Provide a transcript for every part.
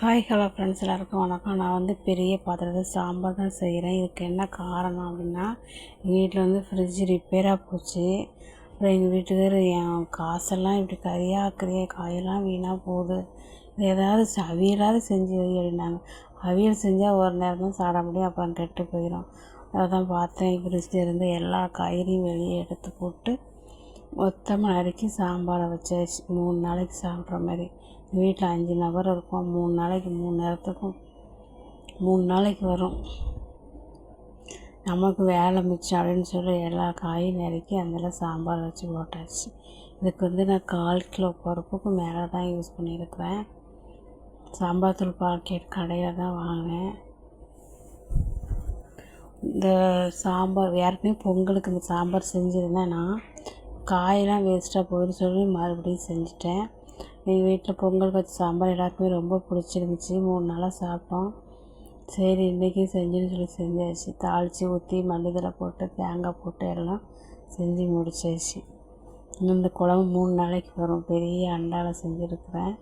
Hi hello friends எல்லாருக்கும் வணக்கம். நான் வந்து பெரிய பாத்திரத்தில் சாம்பார் தான் செய்கிறேன் இதுக்கு என்ன காரணம் அப்படின்னா எங்கள் வீட்டில் வந்து ஃப்ரிட்ஜ் ரிப்பேராக போச்சு. அப்புறம் எங்கள் வீட்டுக்கார் என் காசெல்லாம் இப்படி கறியாக்குறிய காயெல்லாம் வீணாக போகுது. இது ஏதாவது ச- அவியலாவது செஞ்சு வை அப்படின்னாங்க. அவியல் செஞ்சால் ஒரு நேரம் தான் சாப்பிட முடியும். அப்புறம் கெட்டு போயிடும் அதான் பார்த்தேன் ஃப்ரிட்ஜில் இருந்து எல்லா காய்கறியும் வெளியே எடுத்து போட்டு மொத்தமாக நறுக்கி சாம்பாரை வச்சாச்சு. மூணு நாளைக்கு சாப்பிட்ற மாதிரி. வீட்டில் அஞ்சு நபர் இருக்கும். மூணு நாளைக்கு மூணு நேரத்துக்கும் மூணு நாளைக்கு வரும். நமக்கு வேலை மிச்சம் அப்படின்னு சொல்லி எல்லா காயும் நறுக்கி அதில் சாம்பார் வச்சு போட்டாச்சு. இதுக்கு வந்து நான் கால் கிலோ பருப்புக்கு மேலே தான் யூஸ் பண்ணியிருக்கிறேன். சாம்பார் தூள் பாக்கெட் கடையில் தான் வாங்கினேன். இந்த சாம்பார் ஏற்கனவே பொங்கலுக்கு இந்த சாம்பார் செஞ்சுருந்தேன் நான் காயெல்லாம் வேஸ்ட்டாக போயிடும் சொல்லி மறுபடியும் செஞ்சுட்டேன். எங்கள் வீட்டில் பொங்கல் வச்சு சாம்பார் எல்லாத்துக்குமே ரொம்ப பிடிச்சிருந்துச்சி. மூணு நாளாக சாப்பிட்டோம். சரி இன்றைக்கி செஞ்சுன்னு சொல்லி செஞ்சாச்சு. தாளித்து ஊற்றி மல்லிதழை போட்டு தேங்காய் போட்டு எல்லாம் செஞ்சு முடிச்சாச்சு. இன்னும் இந்த குழம்பு மூணு நாளைக்கு வரும். பெரிய அண்டாவில் செஞ்சுருக்குறேன்.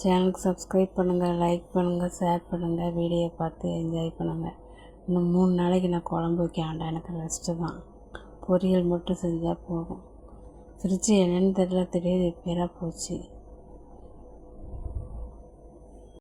சேனலுக்கு சப்ஸ்கிரைப் பண்ணுங்கள் லைக் பண்ணுங்கள் ஷேர் பண்ணுங்கள் வீடியோ பார்த்து என்ஜாய் பண்ணுங்கள் இன்னும் மூணு நாளைக்கு நான் குழம்பு வைக்க வேண்டாம். எனக்கு ரெஸ்ட்டு தான். பொரியல் மட்டும் செஞ்சால் போதும். ஃப்ரிட்ஜு என்னென்னு தெரியல திடீர்னு ரிப்பேராக போச்சு.